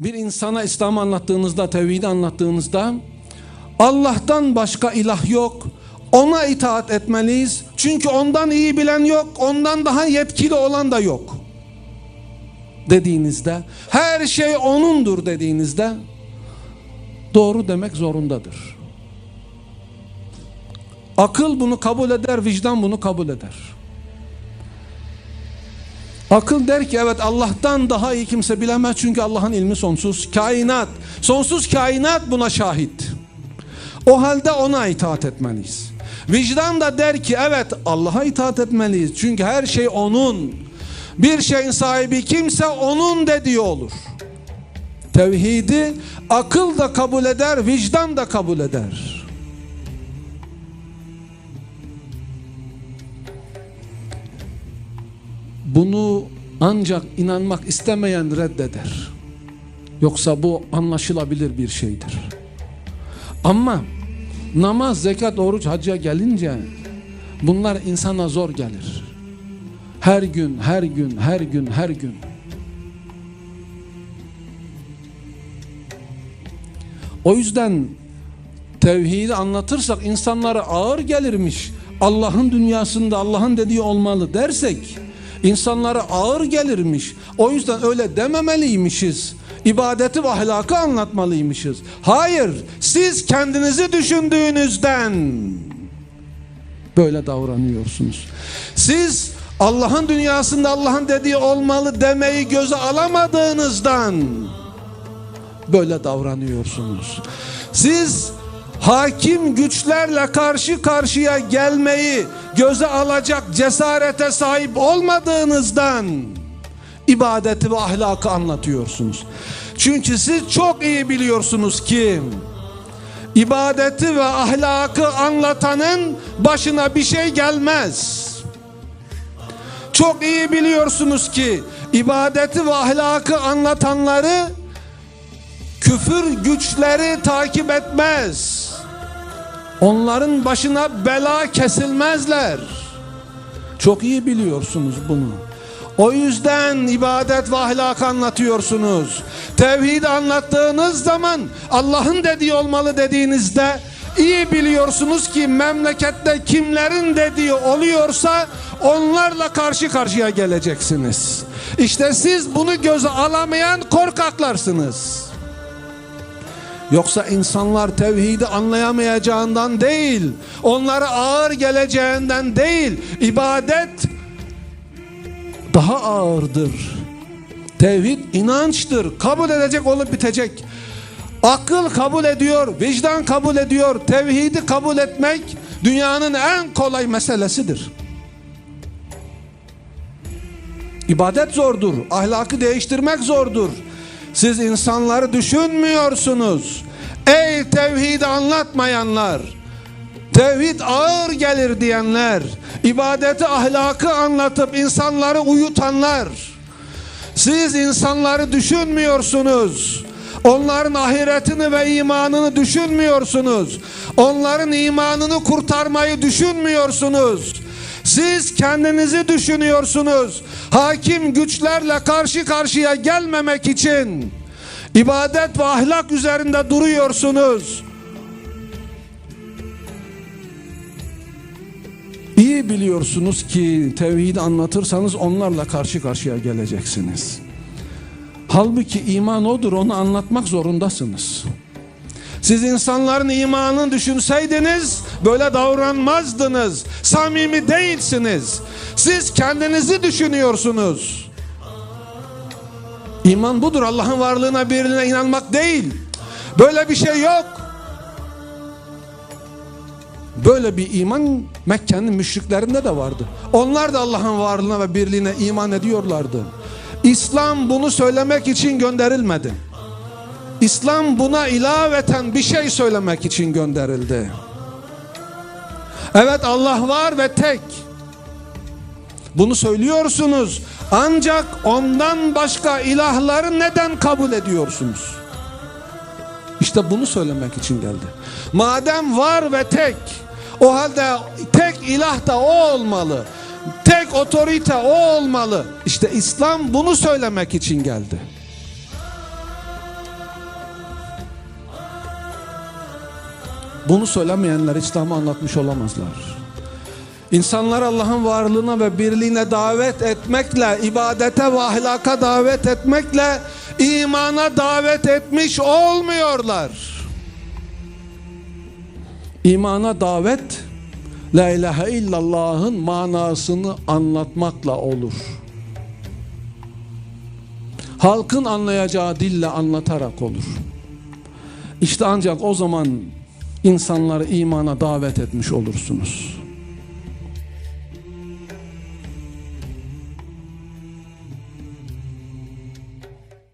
bir insana İslam anlattığınızda, tevhidi anlattığınızda Allah'tan başka ilah yok. Ona itaat etmeliyiz. Çünkü ondan iyi bilen yok, ondan daha yetkili olan da yok. Dediğinizde, her şey onundur dediğinizde doğru demek zorundadır. Akıl bunu kabul eder, vicdan bunu kabul eder. Akıl der ki evet Allah'tan daha iyi kimse bilemez çünkü Allah'ın ilmi sonsuz. Kainat, sonsuz kainat buna şahit. O halde ona itaat etmeliyiz. Vicdan da der ki evet Allah'a itaat etmeliyiz. Çünkü her şey onun. Bir şeyin sahibi kimse onun dediği olur. Tevhidi akıl da kabul eder, vicdan da kabul eder. Bunu ancak inanmak istemeyen reddeder. Yoksa bu anlaşılabilir bir şeydir. Ama namaz, zekat, oruç, hacca gelince bunlar insana zor gelir. Her gün, her gün, her gün, her gün. O yüzden tevhidi anlatırsak insanlara ağır gelirmiş. Allah'ın dünyasında Allah'ın dediği olmalı dersek insanlara ağır gelirmiş. O yüzden öyle dememeliymişiz. İbadeti ve ahlakı anlatmalıymışız. Hayır, siz kendinizi düşündüğünüzden böyle davranıyorsunuz. Siz Allah'ın dünyasında Allah'ın dediği olmalı demeyi göze alamadığınızdan böyle davranıyorsunuz. Siz hakim güçlerle karşı karşıya gelmeyi göze alacak cesarete sahip olmadığınızdan ibadeti ve ahlakı anlatıyorsunuz. Çünkü siz çok iyi biliyorsunuz ki ibadeti ve ahlakı anlatanın başına bir şey gelmez. Çok iyi biliyorsunuz ki ibadeti ve ahlakı anlatanları küfür güçleri takip etmez. Onların başına bela kesilmezler. Çok iyi biliyorsunuz bunu. O yüzden ibadet ve ahlak anlatıyorsunuz. Tevhid anlattığınız zaman Allah'ın dediği olmalı dediğinizde iyi biliyorsunuz ki memlekette kimlerin dediği oluyorsa onlarla karşı karşıya geleceksiniz. İşte siz bunu göze alamayan korkaklarsınız. Yoksa insanlar tevhidi anlayamayacağından değil, onlara ağır geleceğinden değil, ibadet daha ağırdır. Tevhid inançtır, kabul edecek olup bitecek. Akıl kabul ediyor, vicdan kabul ediyor. Tevhidi kabul etmek dünyanın en kolay meselesidir. İbadet zordur, ahlakı değiştirmek zordur. Siz insanları düşünmüyorsunuz. Ey tevhidi anlatmayanlar, tevhid ağır gelir diyenler, ibadeti ahlakı anlatıp insanları uyutanlar. Siz insanları düşünmüyorsunuz. Onların ahiretini ve imanını düşünmüyorsunuz. Onların imanını kurtarmayı düşünmüyorsunuz. Siz kendinizi düşünüyorsunuz. Hakim güçlerle karşı karşıya gelmemek için ibadet ve ahlak üzerinde duruyorsunuz. İyi biliyorsunuz ki tevhidi anlatırsanız onlarla karşı karşıya geleceksiniz. Halbuki iman odur onu anlatmak zorundasınız. Siz insanların imanını düşünseydiniz böyle davranmazdınız. Samimi değilsiniz. Siz kendinizi düşünüyorsunuz. İman budur. Allah'ın varlığına birliğine inanmak değil. Böyle bir şey yok. Böyle bir iman Mekke'nin müşriklerinde de vardı. Onlar da Allah'ın varlığına ve birliğine iman ediyorlardı. İslam bunu söylemek için gönderilmedi. İslam buna ilaveten bir şey söylemek için gönderildi. Evet Allah var ve tek. Bunu söylüyorsunuz. Ancak ondan başka ilahları neden kabul ediyorsunuz? İşte bunu söylemek için geldi. Madem var ve tek, o halde tek ilah da o olmalı. Tek otorite o olmalı. İşte İslam bunu söylemek için geldi. Bunu söylemeyenler İslam'ı anlatmış olamazlar. İnsanlar Allah'ın varlığına ve birliğine davet etmekle, ibadete ve ahlaka davet etmekle imana davet etmiş olmuyorlar. İmana davet La ilahe illallah'ın manasını anlatmakla olur. Halkın anlayacağı dille anlatarak olur. İşte ancak o zaman insanları imana davet etmiş olursunuz.